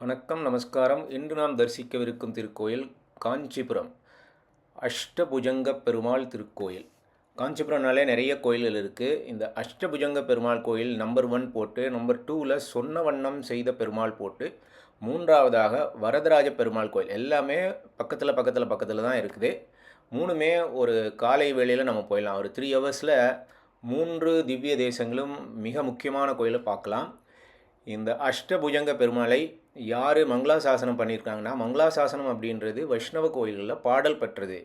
வணக்கம் நமஸ்காரம். இன்று நாம் தரிசிக்கவிருக்கும் திருக்கோயில் காஞ்சிபுரம் அஷ்டபுஜங்க பெருமாள் திருக்கோயில். காஞ்சிபுரம்னாலே நிறைய கோயில்கள் இருக்குது இந்த அஷ்டபுஜங்க பெருமாள் கோயில் நம்பர் ஒன் போட்டு நம்பர் டூவில் சொன்ன வண்ணம் செய்த பெருமாள் போட்டு மூன்றாவதாக வரதராஜ பெருமாள் கோயில். எல்லாமே பக்கத்தில் பக்கத்தில் பக்கத்தில் தான் இருக்குது. மூணுமே ஒரு காலை வேளையில் நம்ம போயிடலாம். ஒரு த்ரீ ஹவர்ஸில் மூன்று திவ்ய தேசங்களும் மிக முக்கியமான கோயிலை பார்க்கலாம். இந்த அஷ்டபுஜங்க பெருமாளை யார் மங்களாசாசனம் பண்ணியிருக்காங்கன்னா மங்களாசாசனம் அப்படின்றது வைஷ்ணவ கோயில்களில் பாடல் பெற்றது.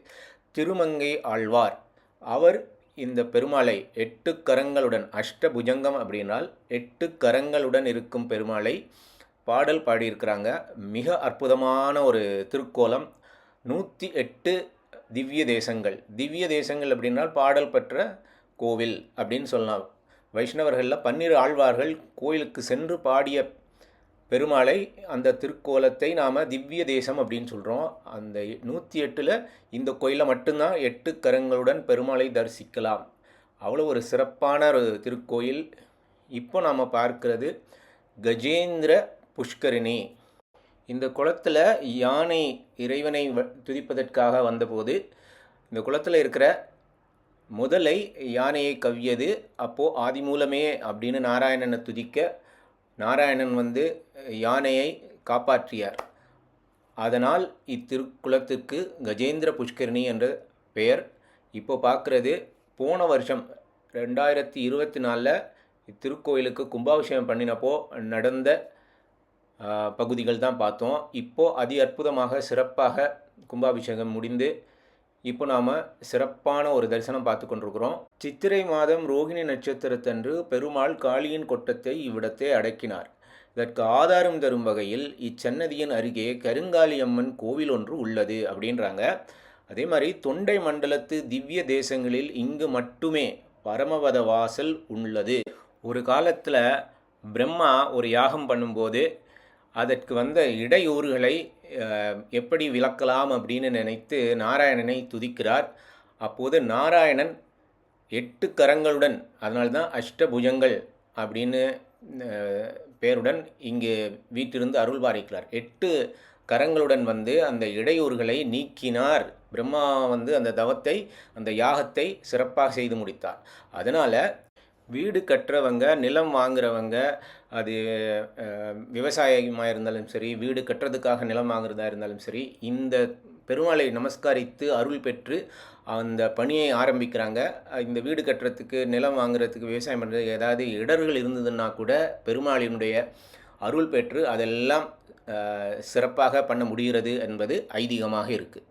திருமங்கை ஆழ்வார். அவர் இந்த பெருமாளை எட்டு கரங்களுடன் அஷ்டபுஜங்கம் அப்படின்னால் எட்டு கரங்களுடன் இருக்கும் பெருமாளை பாடல் பாடியிருக்கிறாங்க. மிக அற்புதமான ஒரு திருக்கோலம். நூற்றி எட்டு திவ்ய தேசங்கள். திவ்ய தேசங்கள் அப்படின்னால் பாடல் பெற்ற கோவில் அப்படின்னு சொல்லலாம். வைஷ்ணவர்களில் பன்னிரு ஆழ்வார்கள் கோயிலுக்கு சென்று பாடிய பெருமாளை அந்த திருக்கோலத்தை நாம் திவ்ய தேசம் அப்படின்னு சொல்கிறோம் அந்த நூற்றி எட்டில் இந்த கோயிலில் மட்டும்தான் எட்டு கரங்களுடன் பெருமாளை தரிசிக்கலாம். அவ்வளோ ஒரு சிறப்பான ஒரு திருக்கோயில். இப்போ நாம் பார்க்கிறது கஜேந்திர புஷ்கரிணி. இந்த குளத்தில் யானை இறைவனை வ- துதிப்பதற்காக வந்தபோது இந்த குளத்தில் இருக்கிற முதலை யானையை கவ்வியது. அப்போது ஆதிமூலமே அப்படின்னு நாராயணனை துதிக்க நாராயணன் வந்து யானையை காப்பாற்றியார். அதனால் இத்திருக்குளத்துக்கு கஜேந்திர புஷ்கரணி என்ற பெயர். இப்போ பார்க்குறது போன வருஷம் ரெண்டாயிரத்தி இருபத்தி நாலில் இத்திருக்கோயிலுக்கு கும்பாபிஷேகம் பண்ணினப்போ நடந்த பகுதிகள் தான் பார்த்தோம். இப்போது அதி அற்புதமாக சிறப்பாக கும்பாபிஷேகம் முடிந்து இப்போ நாம் சிறப்பான ஒரு தரிசனம் பார்த்து கொண்டிருக்கிறோம். சித்திரை மாதம் ரோகிணி நட்சத்திரத்தன்று பெருமாள் காளியின் கொட்டத்தை இவ்விடத்தை அடக்கினார். இதற்கு ஆதாரம் தரும் வகையில் இச்சன்னதியின் அருகே கருங்காலி அம்மன் கோவில் ஒன்று உள்ளது அப்படின்றாங்க. அதே மாதிரி தொண்டை மண்டலத்து திவ்ய தேசங்களில் இங்கு மட்டுமே பரமவத வாசல் உள்ளது. ஒரு காலத்தில் பிரம்மா ஒரு யாகம் பண்ணும்போது அதற்கு வந்த இடையூறுகளை எப்படி விளக்கலாம் அப்படின்னு நினைத்து நாராயணனை துதிக்கிறார். அப்போது நாராயணன் எட்டு கரங்களுடன் அதனால்தான் அஷ்டபுஜங்கள் அப்படின்னு பேருடன் இங்கு வீட்டிலிருந்து அருள் பாரிக்கிறார் எட்டு கரங்களுடன் வந்து அந்த இடையூறுகளை நீக்கினார். பிரம்மா வந்து அந்த தவத்தை அந்த யாகத்தை சிறப்பாக செய்து முடித்தார். அதனால் வீடு கட்டுறவங்க நிலம் வாங்குறவங்க அது விவசாயமாக இருந்தாலும் சரி வீடு கட்டுறதுக்காக நிலம் வாங்குறதா இருந்தாலும் சரி இந்த பெருமாளை நமஸ்காரித்து அருள் பெற்று அந்த பணியை ஆரம்பிக்கிறாங்க. இந்த வீடு கட்டுறதுக்கு நிலம் வாங்குறதுக்கு விவசாயம் பண்ணுறதுக்கு ஏதாவது இடர்கள் இருந்ததுன்னா கூட பெருமாளினுடைய அருள் பெற்று அதெல்லாம் சிறப்பாக பண்ண முடிகிறது என்பது ஐதீகமாக இருக்குது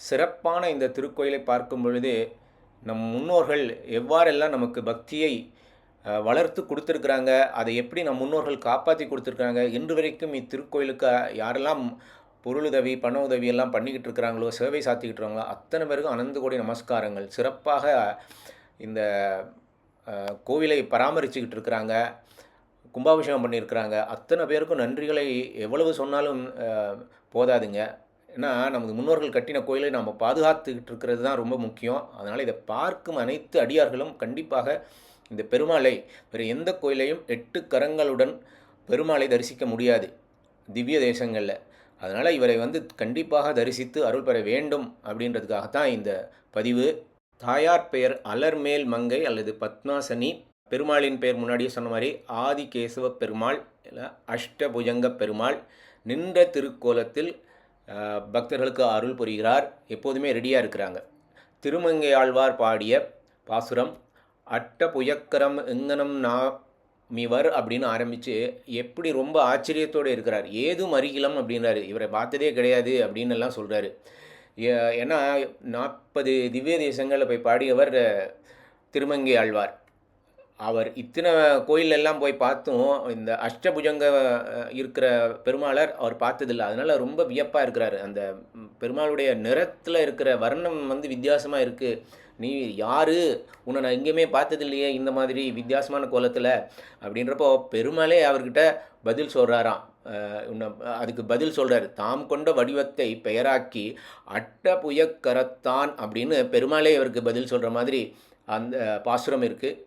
சிறப்பான இந்த திருக்கோயிலை பார்க்கும் பொழுது நம் முன்னோர்கள் எவ்வாறெல்லாம் நமக்கு பக்தியை வளர்த்து கொடுத்துருக்குறாங்க அதை எப்படி நம் முன்னோர்கள் காப்பாற்றி கொடுத்துருக்குறாங்க இன்று வரைக்கும் இத்திருக்கோயிலுக்கு யாரெல்லாம் பொருளுதவி பண உதவி எல்லாம் பண்ணிக்கிட்டு இருக்கிறாங்களோ சேவை சாத்திக்கிட்டு இருக்காங்களோ அத்தனை பேருக்கும் அனந்த கோடி நமஸ்காரங்கள். சிறப்பாக இந்த கோவிலை பராமரிச்சுக்கிட்டு இருக்கிறாங்க கும்பாபிஷேகம் பண்ணியிருக்கிறாங்க. அத்தனை பேருக்கும் நன்றிகளை எவ்வளவு சொன்னாலும் போதாதுங்க. ஏன்னா நமது முன்னோர்கள் கட்டின கோயிலை நம்ம பாதுகாத்துக்கிட்டு இருக்கிறது தான் ரொம்ப முக்கியம். அதனால் இதை பார்க்கும் அனைத்து அடியார்களும் கண்டிப்பாக இந்த பெருமாளை வேறு எந்த கோயிலையும் எட்டு கரங்களுடன் பெருமாளை தரிசிக்க முடியாது. திவ்ய தேசங்களில். அதனால் இவரை வந்து கண்டிப்பாக தரிசித்து அருள் பெற வேண்டும் அப்படின்றதுக்காகத்தான் இந்த பதிவு. தாயார் பெயர் அலர்மேல் மங்கை அல்லது பத்மாசனி. பெருமாளின் பெயர் முன்னாடியே சொன்ன மாதிரி ஆதிகேசவ பெருமாள் இல்லை அஷ்டபுஜங்க பெருமாள். நின்ற திருக்கோலத்தில் பக்தர்களுக்கு அருள் புரிகிறார். எப்போதுமே ரெடியாக இருக்கிறாங்க. திருமங்கை ஆழ்வார் பாடிய பாசுரம் அட்ட புயக்கரம் எங்கனம் நாமிவர் அப்படின்னு ஆரம்பித்து எப்படி ரொம்ப ஆச்சரியத்தோடு இருக்கிறார். ஏதும் அருகிலம் அப்படின்றாரு. இவரை பார்த்ததே கிடையாது அப்படின்னு எல்லாம் சொல்கிறாரு ஏன்னா நாற்பது திவ்ய தேசங்களில் போய் பாடியவர் திருமங்கை ஆழ்வார் அவர் இத்தனை கோயில் எல்லாம் போய் பார்த்தும் இந்த அஷ்டபுஜங்க இருக்கிற பெருமாளர் அவர் பார்த்ததில்ல. அதனால் ரொம்ப வியப்பாக இருக்கிறாரு. அந்த பெருமாளுடைய நிறத்தில் இருக்கிற வர்ணம் வந்து வித்தியாசமாக இருக்குது நீ யார்? உன்னை நான் எங்கேயுமே பார்த்ததில்லையே இந்த மாதிரி வித்தியாசமான கோலத்தில். அப்படின்றப்போ பெருமாளே அவர்கிட்ட பதில் சொல்கிறாராம் உன்னை அதுக்கு பதில் சொல்கிறார் தாம் கொண்ட வடிவத்தை பெயராக்கி அட்ட புயக்கரத்தான் அப்படின்னு பெருமாளே அவருக்கு பதில் சொல்கிற மாதிரி அந்த பாசுரம் இருக்குது